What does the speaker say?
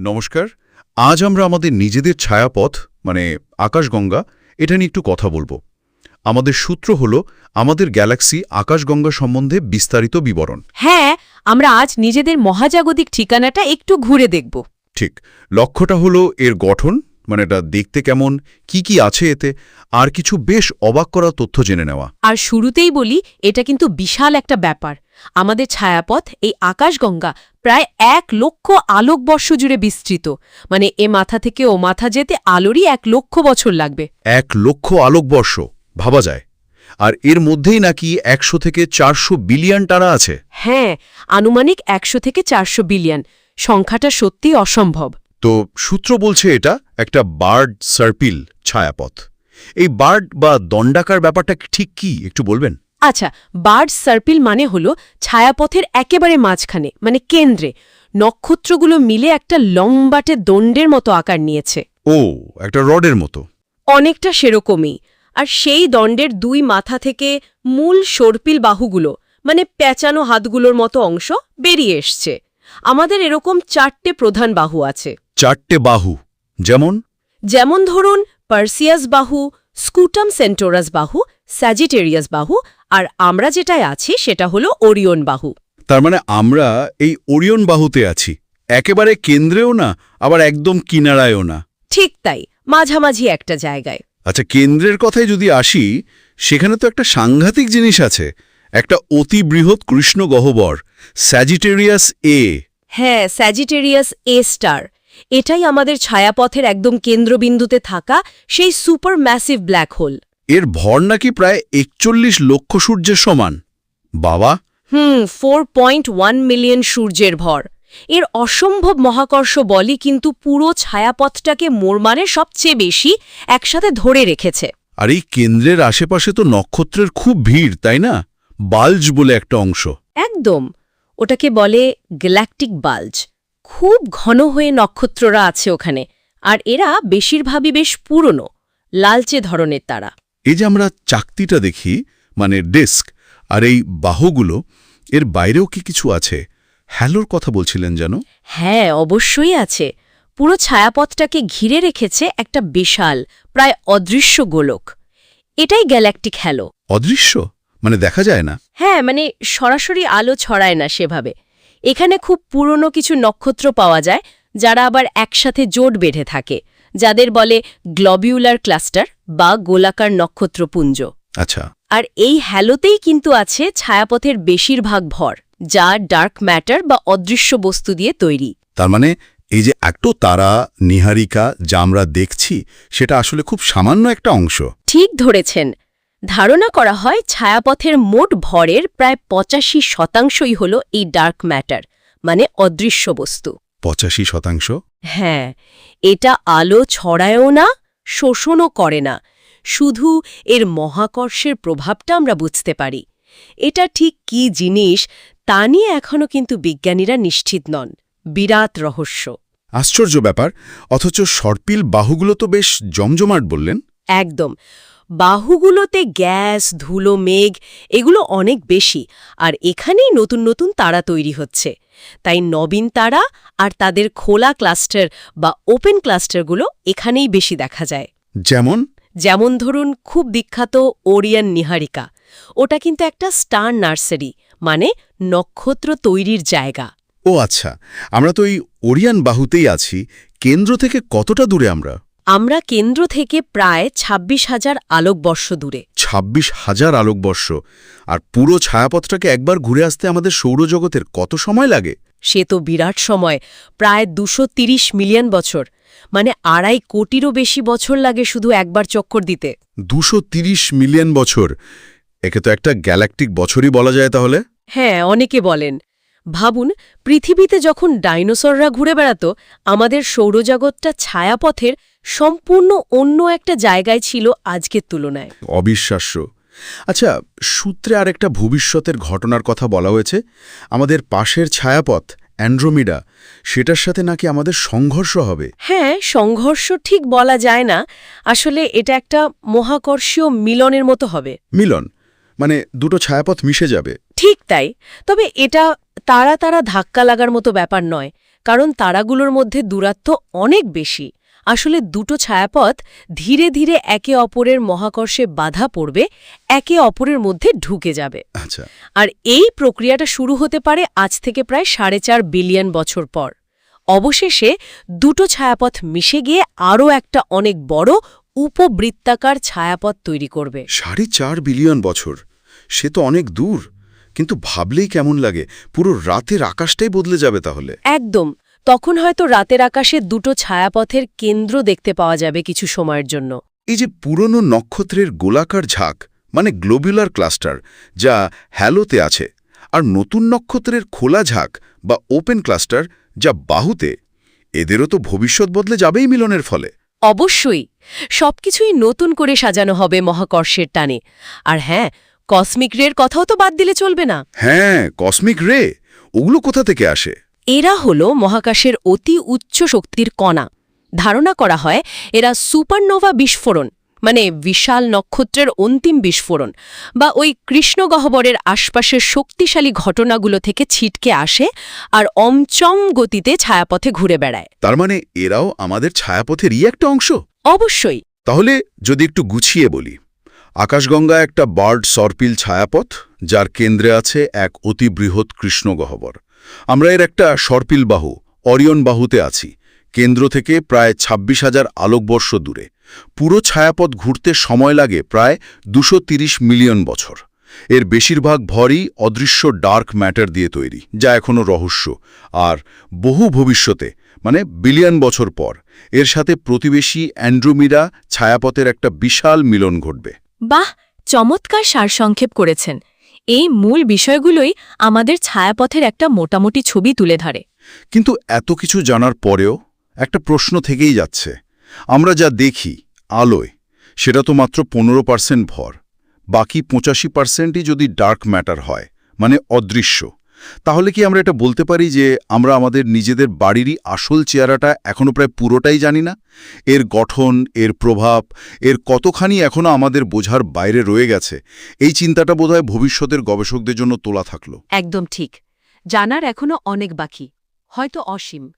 নমস্কার। আজ আমরা আমাদের নিজেদের ছায়াপথ মানে আকাশগঙ্গা এটা নিয়ে একটু কথা বলব। আমাদের সূত্র হল আমাদের গ্যালাক্সি আকাশগঙ্গা সম্বন্ধে বিস্তারিত বিবরণ। হ্যাঁ আমরা আজ নিজেদের মহাজাগতিক ঠিকানাটা একটু ঘুরে দেখব। ঠিক। লক্ষ্যটা হলো এর গঠন মানে এটা দেখতে কেমন? কি কি আছে এতে? আর কিছু বেশ অবাক করা তথ্য জেনে নেওয়া। আর শুরুতেই বলি এটা কিন্তু বিশাল একটা ব্যাপার। আমাদের ছায়াপথ এই আকাশগঙ্গা প্রায় এক লক্ষ আলোকবর্ষ জুড়ে বিস্তৃত। মানে এ মাথা থেকে ও মাথা যেতে আলোরই এক লক্ষ বছর লাগবে। এক লক্ষ আলোকবর্ষ ভাবা যায়। আর এর মধ্যেই নাকি একশো থেকে চারশো বিলিয়ন টানা আছে। হ্যাঁ আনুমানিক একশো থেকে চারশো বিলিয়ন। সংখ্যাটা সত্যি অসম্ভব। তো সূত্র বলছে এটা একটা বার্ড সার্পিল ছায়াপথ। এই বার্ড বা দণ্ডাকার ব্যাপারটা ঠিক কি? একটু বলবেন? আচ্ছা বার্ড সার্পিল মানে হল ছায়াপথের একেবারে মাঝখানে মানে কেন্দ্রে। নক্ষত্রগুলো মিলে একটা লম্বাটে দণ্ডের মতো আকার নিয়েছে। ও একটা রডের মতো। অনেকটা সেরকমই। আর সেই দণ্ডের দুই মাথা থেকে মূল সর্পিল বাহুগুলো মানে প্যাঁচানো হাতগুলোর মতো অংশ বেরিয়ে এসছে। আমাদের এরকম চারটে প্রধান বাহু আছে। চারটে বাহু যেমন? যেমন ধরুন পার্সিয়াস বাহু স্কুটাম সেন্টোরাস বাহু স্যাজিটেরিয়াস বাহু আর আমরা যেটায় আছি সেটা হলো ওরিয়ন বাহু। তার মানে আমরা এই ওরিয়ন বাহুতে আছি। একেবারে কেন্দ্রেও না আবার একদম কিনারায়ও না। ঠিক তাই মাঝামাঝি একটা জায়গায়। আচ্ছা কেন্দ্রের কথায় যদি আসি সেখানে তো একটা সাংঘাতিক জিনিস আছে। একটা অতি বৃহৎ কৃষ্ণ গহ্বর স্যাজিটেরিয়াস এ। হ্যাঁ স্যাজিটেরিয়াস এ স্টার। এটাই আমাদের ছায়াপথের একদম কেন্দ্রবিন্দুতে থাকা সেই সুপার ম্যাসিভ ব্ল্যাক হোল। এর ভর নাকি প্রায় একচল্লিশ লক্ষ সূর্যের সমান। বাবা। হুম ফোর পয়েন্ট ওয়ান মিলিয়ন সূর্যের ভর। এর অসম্ভব মহাকর্ষ বলই কিন্তু পুরো ছায়াপথটাকে মোরমারে সবচেয়ে বেশি একসাথে ধরে রেখেছে। আর এই কেন্দ্রের আশেপাশে তো নক্ষত্রের খুব ভিড় তাই না? বাল্জ বলে একটা অংশ। একদম। ওটাকে বলে গ্যালাকটিক বাল্জ খুব ঘন হয়ে নক্ষত্ররা আছে ওখানে আর এরা বেশিরভাগই বেশ পুরনো লালচে ধরনের তারা। এই যে আমরা চাকতিটা দেখি মানে ডিস্ক আর এই বাহুগুলো এর বাইরেও কি কিছু আছে? হ্যালোর কথা বলছিলেন যেন। হ্যাঁ অবশ্যই আছে। পুরো ছায়াপথটাকে ঘিরে রেখেছে একটা বিশাল প্রায় অদৃশ্য গোলক। এটাই গ্যালাকটিক হ্যালো। অদৃশ্য? মানে দেখা যায় না? হ্যাঁ মানে সরাসরি আলো ছড়ায় না সেভাবে। এখানে খুব পুরনো কিছু নক্ষত্র পাওয়া যায় যারা আবার একসাথে জোট বেঁধে থাকে যাদের বলে গ্লবিউলার ক্লাস্টার বা গোলাকার নক্ষত্রপুঞ্জ আচ্ছা। আর এই হ্যালোতেই কিন্তু আছে ছায়াপথের বেশিরভাগ ভর যা ডার্ক ম্যাটার বা অদৃশ্য বস্তু দিয়ে তৈরি। তার মানে এই যে একটো তারা নিহারিকা যা আমরা দেখছি সেটা আসলে খুব সামান্য একটা অংশ। ঠিক ধরেছেন। ধারণা করা হয় ছায়াপথের মোট ভরের প্রায় পঁচাশি শতাংশই হল এই ডার্ক ম্যাটার মানে অদৃশ্য বস্তু। পঁচাশি শতাংশ? হ্যাঁ এটা আলো ছড়ায়ও না শোষণও করে না। শুধু এর মহাকর্ষের প্রভাবটা আমরা বুঝতে পারি। এটা ঠিক কি জিনিস তা নিয়ে এখনও কিন্তু বিজ্ঞানীরা নিশ্চিত নন। বিরাট রহস্য। আশ্চর্য ব্যাপার অথচ সর্পিল বাহুগুলো তো বেশ জমজমাট বললেন। একদম। বাহুগুলোতে গ্যাস ধুলো মেঘ এগুলো অনেক বেশি। আর এখানেই নতুন নতুন তারা তৈরি হচ্ছে। তাই নবীন তারা আর তাদের খোলা ক্লাস্টার বা ওপেন ক্লাস্টারগুলো এখানেই বেশি দেখা যায়। যেমন? যেমন ধরুন খুব বিখ্যাত ওরিয়ান নিহারিকা। ওটা কিন্তু একটা স্টার নার্সারি মানে নক্ষত্র তৈরির জায়গা। ও আচ্ছা আমরা তো এই ওরিয়ান বাহুতেই আছি। কেন্দ্র থেকে কতটা দূরে আমরা? আমরা কেন্দ্র থেকে প্রায় ২৬ হাজার আলোকবর্ষ দূরে। ছাব্বিশ হাজার আলোকবর্ষ। আর পুরো ছায়াপথটাকে একবার ঘুরে আসতে আমাদের সৌরজগতের কত সময় লাগে? সে তো বিরাট সময় প্রায় দুশো মিলিয়ন বছর। মানে আড়াই কোটিরও বেশি বছর লাগে শুধু একবার চক্কর দিতে। দুশো মিলিয়ন বছর। একে তো একটা গ্যালাকটিক বছরই বলা যায় তাহলে। হ্যাঁ অনেকে বলেন। ভাবুন পৃথিবীতে যখন ডাইনোসররা ঘুরে বেড়াত আমাদের সৌরজগৎটা ছায়াপথের সম্পূর্ণ অন্য একটা জায়গায় ছিল আজকের তুলনায়। অবিশ্বাস্য। আচ্ছা সূত্রে আরেকটা ভবিষ্যতের ঘটনার কথা বলা হয়েছে। আমাদের পাশের ছায়াপথ অ্যান্ড্রোমিডা সেটার সাথে নাকি আমাদের সংঘর্ষ হবে? হ্যাঁ সংঘর্ষ ঠিক বলা যায় না। আসলে এটা একটা মহাকর্ষীয় মিলনের মতো হবে। মিলন মানে দুটো ছায়াপথ মিশে যাবে। ঠিক তাই। তবে এটা তারা তারা ধাক্কা লাগার মতো ব্যাপার নয় কারণ তারাগুলোর মধ্যে দূরত্ব অনেক বেশি। আসলে দুটো ছায়াপথ ধীরে ধীরে একে অপরের মহাকর্ষে বাধা পড়বে একে অপরের মধ্যে ঢুকে যাবে। আচ্ছা। আর এই প্রক্রিয়াটা শুরু হতে পারে আজ থেকে প্রায় সাড়ে চার বিলিয়ন বছর পর। অবশেষে দুটো ছায়াপথ মিশে গিয়ে আরও একটা অনেক বড় উপবৃত্তাকার ছায়াপথ তৈরি করবে। সাড়ে চার বিলিয়ন বছর? সে তো অনেক দূর। কিন্তু ভাবলেই কেমন লাগে পুরো রাতের আকাশটাই বদলে যাবে তাহলে। একদম। তখন হয়তো রাতের আকাশে দুটো ছায়াপথের কেন্দ্র দেখতে পাওয়া যাবে কিছু সময়ের জন্য। এই যে পুরনো নক্ষত্রের গোলাকার ঝাঁক মানে গ্লোবুলার ক্লাস্টার যা হ্যালোতে আছে আর নতুন নক্ষত্রের খোলা ঝাঁক বা ওপেন ক্লাস্টার যা বাহুতে এদেরও তো ভবিষ্যৎ বদলে যাবেই মিলনের ফলে। অবশ্যই সবকিছুই নতুন করে সাজানো হবে মহাকর্ষের টানে। আর হ্যাঁ কসমিক রের কথাও তো বাদ দিলে চলবে না। হ্যাঁ কসমিক রে ওগুলো কোথা থেকে আসে? এরা হল মহাকাশের অতি উচ্চ শক্তির কণা। ধারণা করা হয় এরা সুপারনোভা বিস্ফোরণ মানে বিশাল নক্ষত্রের অন্তিম বিস্ফোরণ বা ওই কৃষ্ণগহ্বরের আশপাশের শক্তিশালী ঘটনাগুলো থেকে ছিটকে আসে আর অমচম গতিতে ছায়াপথে ঘুরে বেড়ায়। তার মানে এরাও আমাদের ছায়াপথেরই একটা অংশ? অবশ্যই। তাহলে যদি একটু গুছিয়ে বলি আকাশগঙ্গা একটা বার্ড সরপিল ছায়াপথ যার কেন্দ্রে আছে এক অতি বৃহৎ কৃষ্ণগহ্বর আমরা এর একটা সর্পিল বাহু, অরিয়ন বাহুতে আছি। কেন্দ্র থেকে প্রায় ২৬ হাজার আলোকবর্ষ দূরে। পুরো ছায়াপথ ঘুরতে সময় লাগে প্রায় দুশো মিলিয়ন বছর। এর বেশিরভাগ ভরই অদৃশ্য ডার্ক ম্যাটার দিয়ে তৈরি, যা এখনও রহস্য। আর বহু ভবিষ্যতে মানে বিলিয়ন বছর পর, এর সাথে প্রতিবেশী অ্যান্ড্রোমিরা ছায়াপথের একটা বিশাল মিলন ঘটবে। বাহ! চমৎকার সারসংক্ষেপ করেছেন। এই মূল বিষয়গুলোই আমাদের ছায়াপথের একটা মোটামুটি ছবি তুলে ধরে। কিন্তু এত কিছু জানার পরেও একটা প্রশ্ন থেকেই যাচ্ছে। আমরা যা দেখি, আলোয়, সেটা তো মাত্র পনেরো পার্সেন্ট ভর। বাকি পঁচাশি পার্সেন্টই যদি ডার্ক ম্যাটার হয় মানে অদৃশ্য। তাহলে কি আমরা এটা বলতে পারি যে আমরা আমাদের নিজেদের বাড়িরই আসল চেহারাটা এখনও প্রায় পুরোটাই জানি না? এর গঠন, এর প্রভাব, এর কতখানি এখনও আমাদের বোঝার বাইরে রয়ে গেছে? এই চিন্তাটা বোধহয় ভবিষ্যতের গবেষকদের জন্য তোলা থাকল। একদম ঠিক। জানার এখনও অনেক বাকি। হয়তো অসীম।